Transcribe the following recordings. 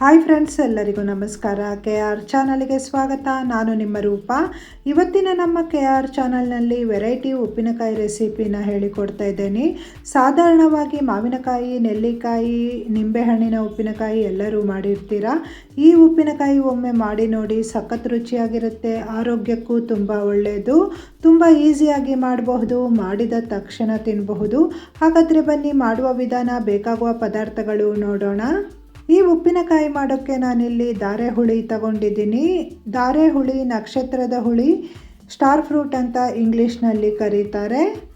Hi friends, ಎಲ್ಲರಿಗೂ ನಮಸ್ಕಾರ. K R ಚಾನಲ್ಗೆ ಸ್ವಾಗತ. ನಾನು ನಿಮ್ಮ ರೂಪ. ಇವತ್ತಿನ ನಮ್ಮ ಕೆ ಆರ್ ಚಾನಲ್ನಲ್ಲಿ ವೆರೈಟಿ ಉಪ್ಪಿನಕಾಯಿ ರೆಸಿಪಿನ ಹೇಳಿಕೊಡ್ತಾ ಇದ್ದೇನೆ. ಸಾಧಾರಣವಾಗಿ ಮಾವಿನಕಾಯಿ, ನೆಲ್ಲಿಕಾಯಿ, ನಿಂಬೆಹಣ್ಣಿನ ಉಪ್ಪಿನಕಾಯಿ ಎಲ್ಲರೂ ಮಾಡಿರ್ತೀರಾ? ಈ ಉಪ್ಪಿನಕಾಯಿ ಒಮ್ಮೆ ಮಾಡಿ ನೋಡಿ ಸಖತ್ ರುಚಿಯಾಗಿರುತ್ತೆ, ಆರೋಗ್ಯಕ್ಕೂ ತುಂಬ ಒಳ್ಳೆಯದು ತುಂಬ ಈಸಿಯಾಗಿ ಮಾಡಬಹುದು, ಮಾಡಿದ ತಕ್ಷಣ ತಿನ್ನಬಹುದು ಹಾಗಾದರೆ ಬನ್ನಿ, ಮಾಡುವ ವಿಧಾನ, ಬೇಕಾಗುವ ಪದಾರ್ಥಗಳು ನೋಡೋಣ. ಈ ಉಪ್ಪಿನಕಾಯಿ ಮಾಡೋಕ್ಕೆ ನಾನಿಲ್ಲಿ ಧಾರೆ ಹುಳಿ ತಗೊಂಡಿದ್ದೀನಿ. ಧಾರೆ ಹುಳಿ ನಕ್ಷತ್ರದ ಹುಳಿ, ಸ್ಟಾರ್ ಫ್ರೂಟ್ ಅಂತ ಇಂಗ್ಲೀಷ್ನಲ್ಲಿ ಕರೀತಾರೆ.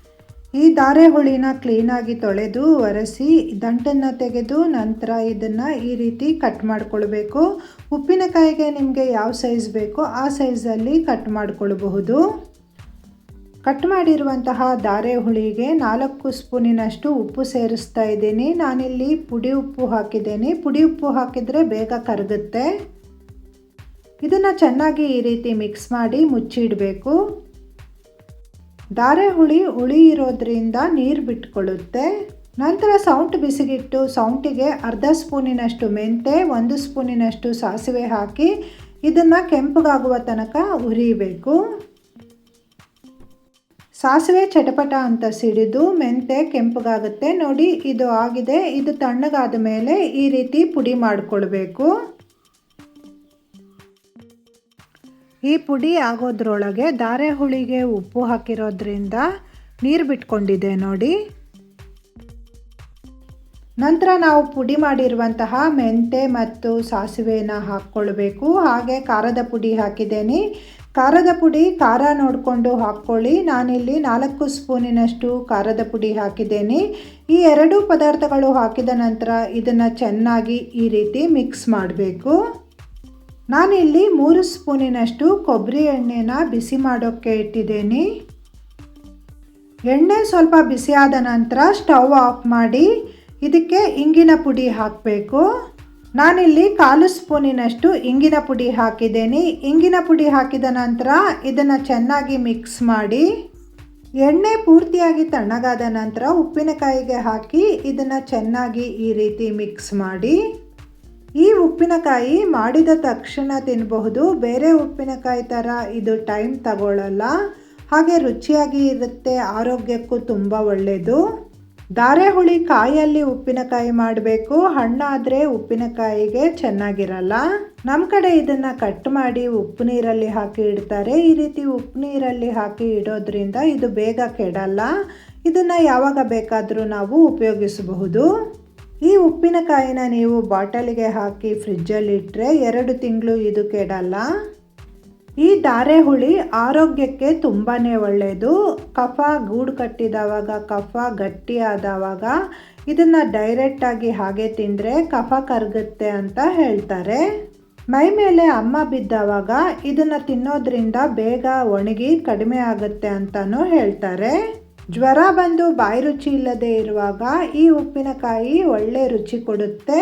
ಈ ಧಾರೆ ಹುಳಿನ ಕ್ಲೀನಾಗಿ ತೊಳೆದು ಒರೆಸಿ, ದಂಟನ್ನು ತೆಗೆದು ನಂತರ ಇದನ್ನು ಈ ರೀತಿ ಕಟ್ ಮಾಡಿಕೊಳ್ಬೇಕು. ಉಪ್ಪಿನಕಾಯಿಗೆ ನಿಮಗೆ ಯಾವ ಸೈಜ್ ಬೇಕೋ ಆ ಸೈಜಲ್ಲಿ ಕಟ್ ಮಾಡ್ಕೊಳ್ಬಹುದು. ಕಟ್ ಮಾಡಿರುವಂತಹ ಧಾರೆ ಹುಳಿಗೆ ನಾಲ್ಕು ಸ್ಪೂನಿನಷ್ಟು ಉಪ್ಪು ಸೇರಿಸ್ತಾ ಇದ್ದೀನಿ. ನಾನಿಲ್ಲಿ ಪುಡಿ ಉಪ್ಪು ಹಾಕಿದ್ದೀನಿ. ಪುಡಿ ಉಪ್ಪು ಹಾಕಿದರೆ ಬೇಗ ಕರಗುತ್ತೆ. ಇದನ್ನು ಚೆನ್ನಾಗಿ ಈ ರೀತಿ ಮಿಕ್ಸ್ ಮಾಡಿ ಮುಚ್ಚಿಡಬೇಕು. ಧಾರೆ ಹುಳಿ ಹುಳಿ ಇರೋದ್ರಿಂದ ನೀರು ಬಿಟ್ಕೊಳ್ಳುತ್ತೆ. ನಂತರ ಸೌಂಟ್ ಬಿಸಿಗಿಟ್ಟು ಸೌಂಟಿಗೆ ಅರ್ಧ ಸ್ಪೂನಿನಷ್ಟು ಮೆಂತೆ, ಒಂದು ಸ್ಪೂನಿನಷ್ಟು ಸಾಸಿವೆ ಹಾಕಿ ಇದನ್ನು ಕೆಂಪಗಾಗುವ ತನಕ ಹುರಿಬೇಕು ಸಾಸಿವೆ ಚಟಪಟ ಅಂತ ಸಿಡಿದು ಮೆಂತೆ ಕೆಂಪಗಾಗುತ್ತೆ. ನೋಡಿ, ಇದು ಆಗಿದೆ. ಇದು ತಣ್ಣಗಾದ ಮೇಲೆ ಈ ರೀತಿ ಪುಡಿ ಮಾಡಿಕೊಳ್ಬೇಕು. ಈ ಪುಡಿ ಆಗೋದ್ರೊಳಗೆ ದಾರೆ ಹುಳಿಗೆ ಉಪ್ಪು ಹಾಕಿರೋದ್ರಿಂದ ನೀರು ಬಿಟ್ಕೊಂಡಿದೆ ನೋಡಿ. ನಂತರ ನಾವು ಪುಡಿ ಮಾಡಿರುವಂತಹ ಮೆಂತೆ ಮತ್ತು ಸಾಸಿವೆನ ಹಾಕ್ಕೊಳ್ಬೇಕು. ಹಾಗೆ ಖಾರದ ಪುಡಿ ಹಾಕಿದ್ದೇನೆ. ಖಾರದ ಪುಡಿ ಖಾರ ನೋಡಿಕೊಂಡು ಹಾಕ್ಕೊಳ್ಳಿ. ನಾನಿಲ್ಲಿ ನಾಲ್ಕು ಸ್ಪೂನಿನಷ್ಟು ಖಾರದ ಪುಡಿ ಹಾಕಿದ್ದೇನೆ. ಈ ಎರಡು ಪದಾರ್ಥಗಳು ಹಾಕಿದ ನಂತರ ಇದನ್ನು ಚೆನ್ನಾಗಿ ಈ ರೀತಿ ಮಿಕ್ಸ್ ಮಾಡಬೇಕು. ನಾನಿಲ್ಲಿ ಮೂರು ಸ್ಪೂನಿನಷ್ಟು ಕೊಬ್ಬರಿ ಎಣ್ಣೆನ ಬಿಸಿ ಮಾಡೋಕ್ಕೆ ಇಟ್ಟಿದ್ದೇನೆ. ಎಣ್ಣೆ ಸ್ವಲ್ಪ ಬಿಸಿಯಾದ ನಂತರ ಸ್ಟವ್ ಆಫ್ ಮಾಡಿ ಇದಕ್ಕೆ ಇಂಗಿನ ಪುಡಿ ಹಾಕಬೇಕು. ನಾನಿಲ್ಲಿ ಕಾಲು ಸ್ಪೂನಿನಷ್ಟು ಇಂಗಿನ ಪುಡಿ ಹಾಕಿದ್ದೇನೆ. ಇಂಗಿನ ಪುಡಿ ಹಾಕಿದ ನಂತರ ಇದನ್ನು ಚೆನ್ನಾಗಿ ಮಿಕ್ಸ್ ಮಾಡಿ, ಎಣ್ಣೆ ಪೂರ್ತಿಯಾಗಿ ತಣ್ಣಗಾದ ನಂತರ ಉಪ್ಪಿನಕಾಯಿಗೆ ಹಾಕಿ ಇದನ್ನು ಚೆನ್ನಾಗಿ ಈ ರೀತಿ ಮಿಕ್ಸ್ ಮಾಡಿ. ಈ ಉಪ್ಪಿನಕಾಯಿ ಮಾಡಿದ ತಕ್ಷಣ ತಿನ್ನಬಹುದು ಬೇರೆ ಉಪ್ಪಿನಕಾಯಿ ಥರ ಇದು ಟೈಮ್ ತಗೊಳ್ಳಲ್ಲ ಹಾಗೆ ರುಚಿಯಾಗಿ ಇರುತ್ತೆ, ಆರೋಗ್ಯಕ್ಕೂ ತುಂಬ ಒಳ್ಳೆಯದು ದಾರೆ ಹುಳಿ ಕಾಯಲ್ಲಿ ಉಪ್ಪಿನಕಾಯಿ ಮಾಡಬೇಕು, ಹಣ್ಣಾದರೆ ಉಪ್ಪಿನಕಾಯಿಗೆ ಚೆನ್ನಾಗಿರಲ್ಲ. ನಮ್ಮ ಕಡೆ ಇದನ್ನು ಕಟ್ ಮಾಡಿ ಉಪ್ಪು ನೀರಲ್ಲಿ ಹಾಕಿ ಇಡ್ತಾರೆ. ಈ ರೀತಿ ಉಪ್ಪು ನೀರಲ್ಲಿ ಹಾಕಿ ಇಡೋದ್ರಿಂದ ಇದು ಬೇಗ ಕೆಡಲ್ಲ. ಇದನ್ನು ಯಾವಾಗ ಬೇಕಾದರೂ ನಾವು ಉಪಯೋಗಿಸಬಹುದು. ಈ ಉಪ್ಪಿನಕಾಯಿನ ನೀವು ಬಾಟಲಿಗೆ ಹಾಕಿ ಫ್ರಿಜ್ಜಲ್ಲಿ ಇಟ್ಟರೆ ಎರಡು ತಿಂಗಳು ಇದು ಕೆಡಲ್ಲ. ಈ ಧಾರೆ ಹುಳಿ ಆರೋಗ್ಯಕ್ಕೆ ತುಂಬಾ ಒಳ್ಳೆಯದು ಕಫ ಗೂಡು ಕಟ್ಟಿದವಾಗ ಕಫ ಗಟ್ಟಿಯಾದವಾಗ ಇದನ್ನು ಡೈರೆಕ್ಟಾಗಿ ಹಾಗೆ ತಿಂದರೆ ಕಫ ಕರಗುತ್ತೆ ಅಂತ ಹೇಳ್ತಾರೆ. ಮೈ ಮೇಲೆ ಅಮ್ಮ ಬಿದ್ದವಾಗ ಇದನ್ನು ತಿನ್ನೋದ್ರಿಂದ ಬೇಗ ಒಣಗಿ ಕಡಿಮೆ ಆಗುತ್ತೆ ಅಂತಲೂ ಹೇಳ್ತಾರೆ. ಜ್ವರ ಬಂದು ಬಾಯಿ ರುಚಿ ಇಲ್ಲದೆ ಇರುವಾಗ ಈ ಉಪ್ಪಿನಕಾಯಿ ಒಳ್ಳೆ ರುಚಿ ಕೊಡುತ್ತೆ.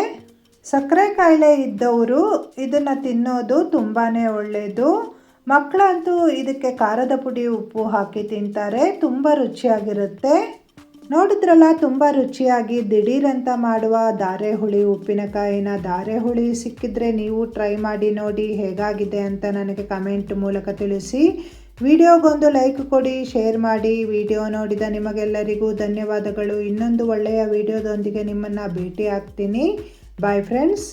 ಸಕ್ಕರೆ ಕಾಯಿಲೆ ಇದ್ದವರು ಇದನ್ನು ತಿನ್ನೋದು ತುಂಬಾ ಒಳ್ಳೆಯದು ಮಕ್ಕಳಂತೂ ಇದಕ್ಕೆ ಖಾರದ ಪುಡಿ, ಉಪ್ಪು ಹಾಕಿ ತಿಂತಾರೆ. ತುಂಬ ರುಚಿಯಾಗಿರುತ್ತೆ. ನೋಡಿದ್ರಲ್ಲ, ತುಂಬ ರುಚಿಯಾಗಿ ದಿಢೀರಂತ ಮಾಡುವ ಧಾರೆ ಹುಳಿ ಉಪ್ಪಿನಕಾಯಿನ ಧಾರೆ ಹುಳಿ ಸಿಕ್ಕಿದ್ರೆ ನೀವು ಟ್ರೈ ಮಾಡಿ ನೋಡಿ ಹೇಗಾಗಿದೆ ಅಂತ ನನಗೆ ಕಮೆಂಟ್ ಮೂಲಕ ತಿಳಿಸಿ. ವಿಡಿಯೋಗೊಂದು ಲೈಕ್ ಕೊಡಿ, ಶೇರ್ ಮಾಡಿ. ವಿಡಿಯೋ ನೋಡಿದ ನಿಮಗೆಲ್ಲರಿಗೂ ಧನ್ಯವಾದಗಳು. ಇನ್ನೊಂದು ಒಳ್ಳೆಯ ವಿಡಿಯೋದೊಂದಿಗೆ ನಿಮ್ಮನ್ನು ಭೇಟಿ ಆಗ್ತೀನಿ ಬಾಯ್ ಫ್ರೆಂಡ್ಸ್